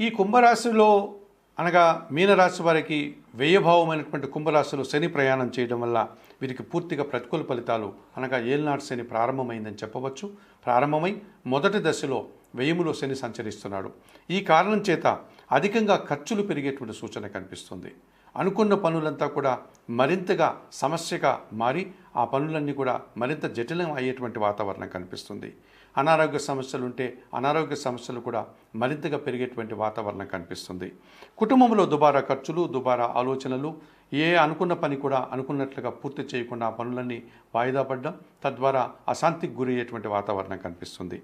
ఈ కుంభరాశిలో అనగా మీనరాశి వారికి వ్యయభావమైనటువంటి కుంభరాశిలో శని ప్రయాణం చేయడం వల్ల వీరికి పూర్తిగా ప్రతికూల ఫలితాలు అనగా ఏల్నాడు శని ప్రారంభమైందని చెప్పవచ్చు. ప్రారంభమై మొదటి దశలో వ్యయములో శని సంచరిస్తున్నాడు. ఈ కారణం చేత అధికంగా ఖర్చులు పెరిగేటువంటి సూచన కనిపిస్తుంది. అనుకున్న పనులంతా కూడా మరింతగా సమస్యగా మారి ఆ పనులన్నీ కూడా మరింత జటిలం అయ్యేటువంటి వాతావరణం కనిపిస్తుంది. అనారోగ్య సమస్యలు ఉంటే అనారోగ్య సమస్యలు కూడా మరింతగా పెరిగేటువంటి వాతావరణం కనిపిస్తుంది. కుటుంబంలో దుబారా ఖర్చులు దుబారా ఆలోచనలు ఏ అనుకున్న పని కూడా అనుకున్నట్లుగా పూర్తి చేయకుండా పనులన్నీ వాయిదా పడడం తద్వారా అశాంతికి గురయ్యేటువంటి వాతావరణం కనిపిస్తుంది.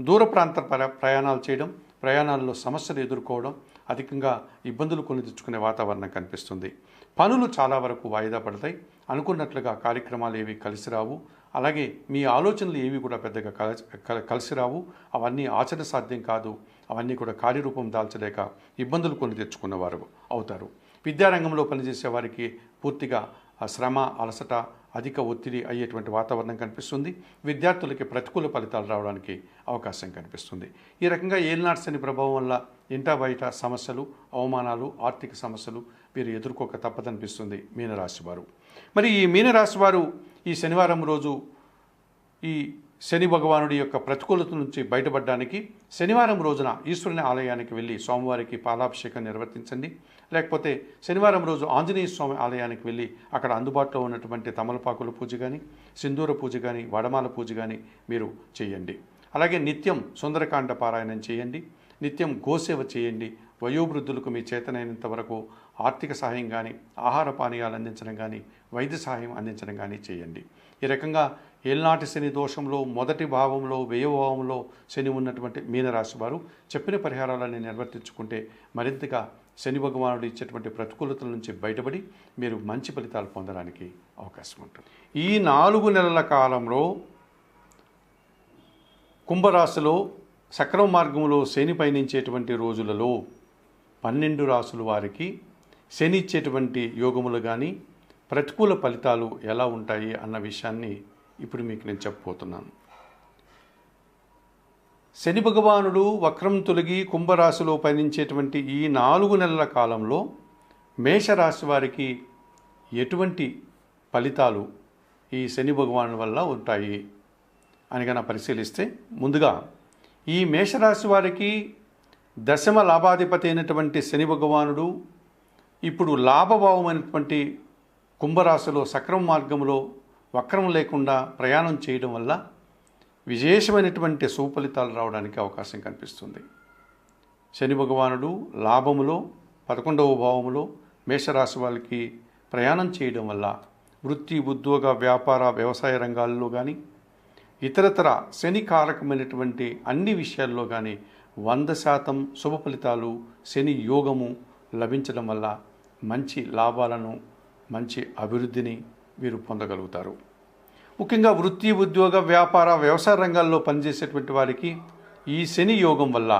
దూర ప్రాంత ప్రయాణాలు చేయడం ప్రయాణాల్లో సమస్యలు ఎదుర్కోవడం అధికంగా ఇబ్బందులు కొని తెచ్చుకునే వాతావరణం కనిపిస్తుంది. పనులు చాలా వరకు వాయిదా పడతాయి. అనుకున్నట్లుగా కార్యక్రమాలు ఏవి కలిసి రావు. అలాగే మీ ఆలోచనలు ఏవి కూడా పెద్దగా కల- కలిసి రావు అవన్నీ ఆచరణ సాధ్యం కాదు. అవన్నీ కూడా కార్యరూపం దాల్చలేక ఇబ్బందులు కొని తెచ్చుకున్నవారు అవుతారు. విద్యారంగంలో పనిచేసే వారికి పూర్తిగా శ్రమ అలసట అధిక ఒత్తిడి అయ్యేటువంటి వాతావరణం కనిపిస్తుంది. విద్యార్థులకి ప్రతికూల ఫలితాలు రావడానికి అవకాశం కనిపిస్తుంది. ఈ రకంగా ఏలినాటి శని ప్రభావం వల్ల ఇంటా బయట సమస్యలు అవమానాలు ఆర్థిక సమస్యలు వీరు ఎదుర్కోక తప్పదనిపిస్తుంది మీనరాశి వారు. మరి ఈ మీనరాశి వారు ఈ శనివారం రోజు ఈ శని భగవానుడి యొక్క ప్రతికూలత నుంచి బయటపడడానికి శనివారం రోజున ఈశ్వరుని ఆలయానికి వెళ్ళి స్వామివారికి పాలాభిషేకం నిర్వర్తించండి. లేకపోతే శనివారం రోజు ఆంజనేయ స్వామి ఆలయానికి వెళ్ళి అక్కడ అందుబాటులో ఉన్నటువంటి తమలపాకుల పూజ కానీ సింధూర పూజ కానీ వడమాల పూజ కానీ మీరు చేయండి. అలాగే నిత్యం సుందరకాండ పారాయణం చేయండి. నిత్యం గోసేవ చేయండి. వయోవృద్ధులకు మీ చేతనైనంత వరకు ఆర్థిక సహాయం కానీ ఆహార పానీయాలు అందించడం కానీ వైద్య సహాయం అందించడం కానీ చేయండి. ఈ రకంగా ఏల్నాటి శని దోషంలో మొదటి భావంలో వ్యయభావంలో శని ఉన్నటువంటి మీనరాశి వారు చెప్పిన పరిహారాలన్నీ నిర్వర్తించుకుంటే మరింతగా శని భగవానుడు ఇచ్చేటువంటి ప్రతికూలతల నుంచి బయటపడి మీరు మంచి ఫలితాలు పొందడానికి అవకాశం ఉంటుంది. ఈ నాలుగు నెలల కాలంలో కుంభరాశిలో సక్రమ మార్గంలో శని పయనించేటువంటి రోజులలో పన్నెండు రాసుల వారికి శని ఇచ్చేటువంటి యోగములు కానీ ప్రతికూల ఫలితాలు ఎలా ఉంటాయి అన్న విషయాన్ని ఇప్పుడు మీకు నేను చెప్పబోతున్నాను. శని భగవానుడు వక్రం తొలగి కుంభరాశిలో పయనించేటువంటి ఈ నాలుగు నెలల కాలంలో మేషరాశి వారికి ఎటువంటి ఫలితాలు ఈ శని భగవాను వల్ల ఉంటాయి అని కనుక పరిశీలిస్తే ముందుగా ఈ మేషరాశి వారికి దశమ లాభాధిపతి అయినటువంటి శని భగవానుడు ఇప్పుడు లాభభావమైనటువంటి కుంభరాశిలో సక్రమ మార్గంలో వక్రం లేకుండా ప్రయాణం చేయడం వల్ల విశేషమైనటువంటి సుఫలితాలు రావడానికి అవకాశం కనిపిస్తుంది. శని భగవానుడు లాభములో పదకొండవ భావములో మేషరాశి వాళ్ళకి ప్రయాణం చేయడం వల్ల వృత్తి ఉద్యోగ వ్యాపార వ్యవసాయ రంగాల్లో కానీ ఇతరతర శని కారకమైనటువంటి అన్ని విషయాల్లో కానీ వంద శాతం శుభ ఫలితాలు శని యోగము లభించడం వల్ల మంచి లాభాలను మంచి అభివృద్ధిని వీరు పొందగలుగుతారు. ముఖ్యంగా వృత్తి ఉద్యోగ వ్యాపార వ్యవసాయ రంగాల్లో పనిచేసేటువంటి వారికి ఈ శని యోగం వల్ల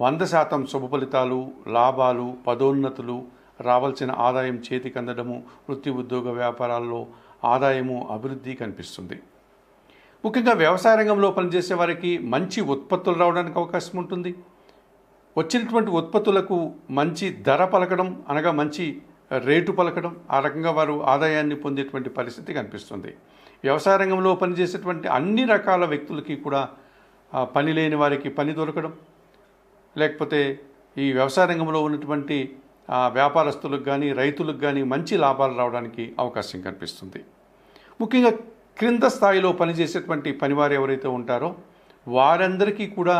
వంద శాతం శుభ ఫలితాలు లాభాలు పదోన్నతులు రావాల్సిన ఆదాయం చేతికి అందడము వృత్తి ఉద్యోగ వ్యాపారాల్లో ఆదాయము అభివృద్ధి కనిపిస్తుంది. ముఖ్యంగా వ్యవసాయ రంగంలో పనిచేసే వారికి మంచి ఉత్పత్తులు రావడానికి అవకాశం ఉంటుంది. వచ్చినటువంటి ఉత్పత్తులకు మంచి ధర పలకడం అనగా మంచి రేటు పలకడం ఆ రకంగా వారు ఆదాయాన్ని పొందేటువంటి పరిస్థితి కనిపిస్తుంది. వ్యవసాయ రంగంలో పనిచేసేటువంటి అన్ని రకాల వ్యక్తులకి కూడా పని లేని వారికి పని దొరకడం లేకపోతే ఈ వ్యవసాయ రంగంలో ఉన్నటువంటి వ్యాపారస్తులకు కానీ రైతులకు కానీ మంచి లాభాలు రావడానికి అవకాశం కనిపిస్తుంది. ముఖ్యంగా క్రింద స్థాయిలో పనిచేసేటువంటి పనివారు ఎవరైతే ఉంటారో వారందరికీ కూడా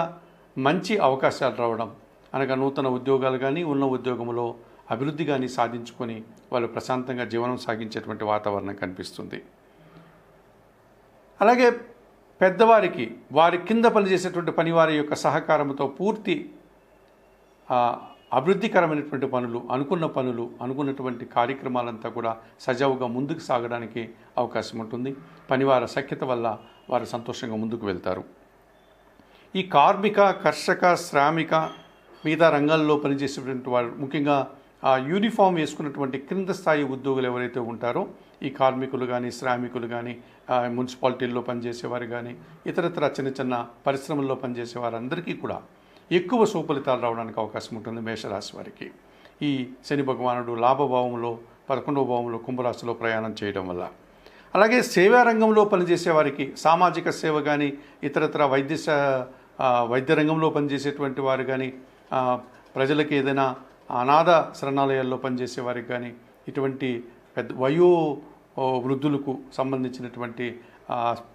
మంచి అవకాశాలు రావడం అనగా నూతన ఉద్యోగాలు కానీ ఉన్న ఉద్యోగంలో అభివృద్ధి కానీ సాధించుకొని వాళ్ళు ప్రశాంతంగా జీవనం సాగించేటువంటి వాతావరణం కనిపిస్తుంది. అలాగే పెద్దవారికి వారి కింద పనిచేసేటువంటి పనివారి యొక్క సహకారంతో పూర్తి అభివృద్ధికరమైనటువంటి పనులు అనుకున్న పనులు అనుకున్నటువంటి కార్యక్రమాలంతా కూడా సజావుగా ముందుకు సాగడానికి అవకాశం ఉంటుంది. పనివార సఖ్యత వల్ల వారు సంతోషంగా ముందుకు వెళ్తారు. ఈ కార్మిక కర్షక శ్రామిక మిగతా రంగాల్లో పనిచేసేటువంటి వారు ముఖ్యంగా ఆ యూనిఫామ్ వేసుకున్నటువంటి క్రింద స్థాయి ఉద్యోగులు ఎవరైతే ఉంటారో ఈ కార్మికులు కానీ శ్రామికులు కానీ మున్సిపాలిటీల్లో పనిచేసేవారు కానీ ఇతరత్ర చిన్న చిన్న పరిశ్రమల్లో పనిచేసే వారందరికీ కూడా ఎక్కువ సుఫలితాలు రావడానికి అవకాశం ఉంటుంది మేషరాశి వారికి. ఈ శని భగవానుడు లాభభావంలో పదకొండవ భావంలో కుంభరాశిలో ప్రయాణం చేయడం వల్ల. అలాగే సేవా రంగంలో పనిచేసే వారికి సామాజిక సేవ కానీ ఇతరత్ర వైద్య వైద్య రంగంలో పనిచేసేటువంటి వారు కానీ ప్రజలకు ప్రజలకి ఏదైనా అనాథ శరణాలయాల్లో పనిచేసే వారికి కానీ ఇటువంటి పెద్ద వయో వృద్ధులకు సంబంధించినటువంటి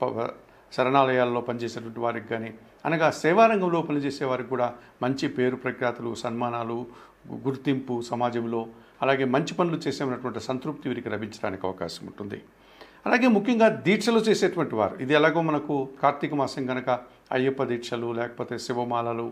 ప- శరణాలయాల్లో పనిచేసేటువంటి వారికి కానీ అనగా సేవారంగంలో పనిచేసే వారికి కూడా మంచి పేరు ప్రఖ్యాతులు సన్మానాలు గుర్తింపు సమాజంలో అలాగే మంచి పనులు చేసేటువంటి సంతృప్తి వీరికి లభించడానికి అవకాశం ఉంటుంది. అలాగే ముఖ్యంగా దీక్షలు చేసేటువంటి వారు. ఇది ఎలాగో మనకు కార్తీక మాసం కనుక అయ్యప్ప దీక్షలు లేకపోతే శివమాలలు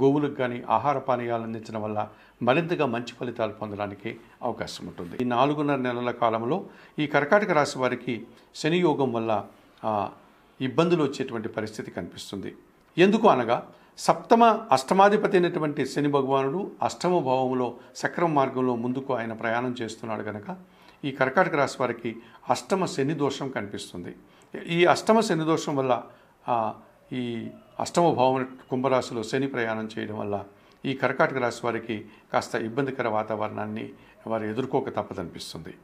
గోవులకు కానీ ఆహార పానీయాలు అందించడం వల్ల మరింతగా మంచి ఫలితాలు పొందడానికి అవకాశం ఉంటుంది. ఈ నాలుగున్నర నెలల కాలంలో ఈ కర్కాటక రాశి వారికి శని యోగం వల్ల ఇబ్బందులు వచ్చేటువంటి పరిస్థితి కనిపిస్తుంది. ఎందుకు అనగా సప్తమ అష్టమాధిపతి అయినటువంటి శని భగవానుడు అష్టమ భావంలో సక్రమ మార్గంలో ముందుకు ఆయన ప్రయాణం చేస్తున్నాడు కనుక ఈ కర్కాటక రాశి వారికి అష్టమ శని దోషం కనిపిస్తుంది. ఈ అష్టమ శని దోషం వల్ల ఈ అష్టమ భావం కుంభరాశిలో శని ప్రయాణం చేయడం వల్ల ఈ కర్కాటక రాశి వారికి కాస్త ఇబ్బందికర వాతావరణాన్ని వారు ఎదుర్కోక తప్పదనిపిస్తుంది.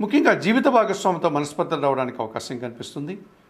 ముఖ్యంగా జీవిత భాగస్వామితో మనస్పర్ధలు రావడానికి అవకాశం కనిపిస్తుంది.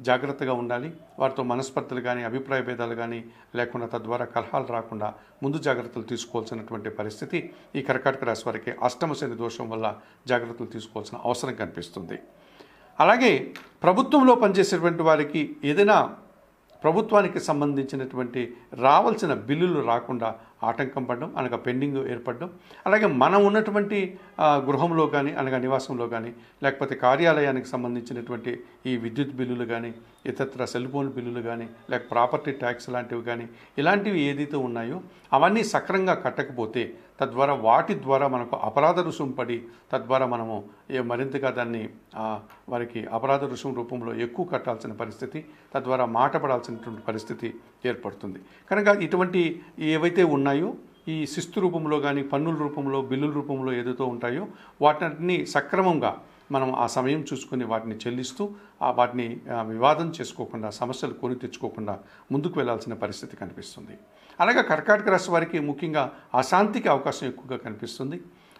జాగ్రత్తగా ఉండాలి. వారితో మనస్పర్ధలు కానీ అభిప్రాయ భేదాలు కానీ లేకుండా తద్వారా కలహాలు రాకుండా ముందు జాగ్రత్తలు తీసుకోవాల్సినటువంటి పరిస్థితి ఈ కర్కాటక రాశి వారికి అష్టమ శని దోషం వల్ల జాగ్రత్తలు తీసుకోవాల్సిన అవసరం కనిపిస్తుంది. అలాగే ప్రభుత్వంలో పనిచేసేటువంటి వారికి ఏదైనా ప్రభుత్వానికి సంబంధించినటువంటి రావాల్సిన బిల్లులు రాకుండా ఆటంకం పడడం అనగా పెండింగ్ ఏర్పడడం. అలాగే మనం ఉన్నటువంటి గృహంలో కానీ అనగా నివాసంలో కానీ లేకపోతే కార్యాలయానికి సంబంధించినటువంటి ఈ విద్యుత్ బిల్లులు కానీ ఇతరత్ర సెల్ ఫోన్ బిల్లులు కానీ లేక ప్రాపర్టీ ట్యాక్స్ లాంటివి కానీ ఇలాంటివి ఏదైతే ఉన్నాయో అవన్నీ సక్రంగా కట్టకపోతే తద్వారా వాటి ద్వారా మనకు అపరాధ రుసుము పడి తద్వారా మనము మరింతగా దాన్ని వారికి అపరాధ రుసుము రూపంలో ఎక్కువ కట్టాల్సిన పరిస్థితి తద్వారా మాట పడాల్సినటువంటి పరిస్థితి ఏర్పడుతుంది. కనుక ఇటువంటి ఏవైతే ఉన్నాయో ఈ శిస్తు రూపంలో కానీ పన్నుల రూపంలో బిల్లుల రూపంలో ఏదైతే ఉంటాయో వాటిని సక్రమంగా మనం ఆ సమయం చూసుకొని వాటిని చెల్లిస్తూ ఆ వాటిని వివాదం చేసుకోకుండా సమస్యలు కొని తెచ్చుకోకుండా ముందుకు వెళ్ళాల్సిన పరిస్థితి కనిపిస్తుంది. అలాగే కర్కాటక రాశి వారికి ముఖ్యంగా అశాంతికి అవకాశం ఎక్కువగా కనిపిస్తుంది.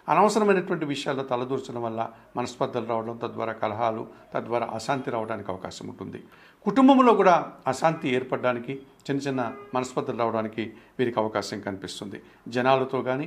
అనవసరమైనటువంటి విషయాల్లో తలదూర్చడం వల్ల మనస్పర్ధలు రావడం తద్వారా కలహాలు తద్వారా అశాంతి రావడానికి అవకాశం ఉంటుంది. కుటుంబంలో కూడా అశాంతి ఏర్పడడానికి చిన్న చిన్న మనస్పర్ధలు రావడానికి వీరికి అవకాశం కనిపిస్తుంది. జనాలతో కానీ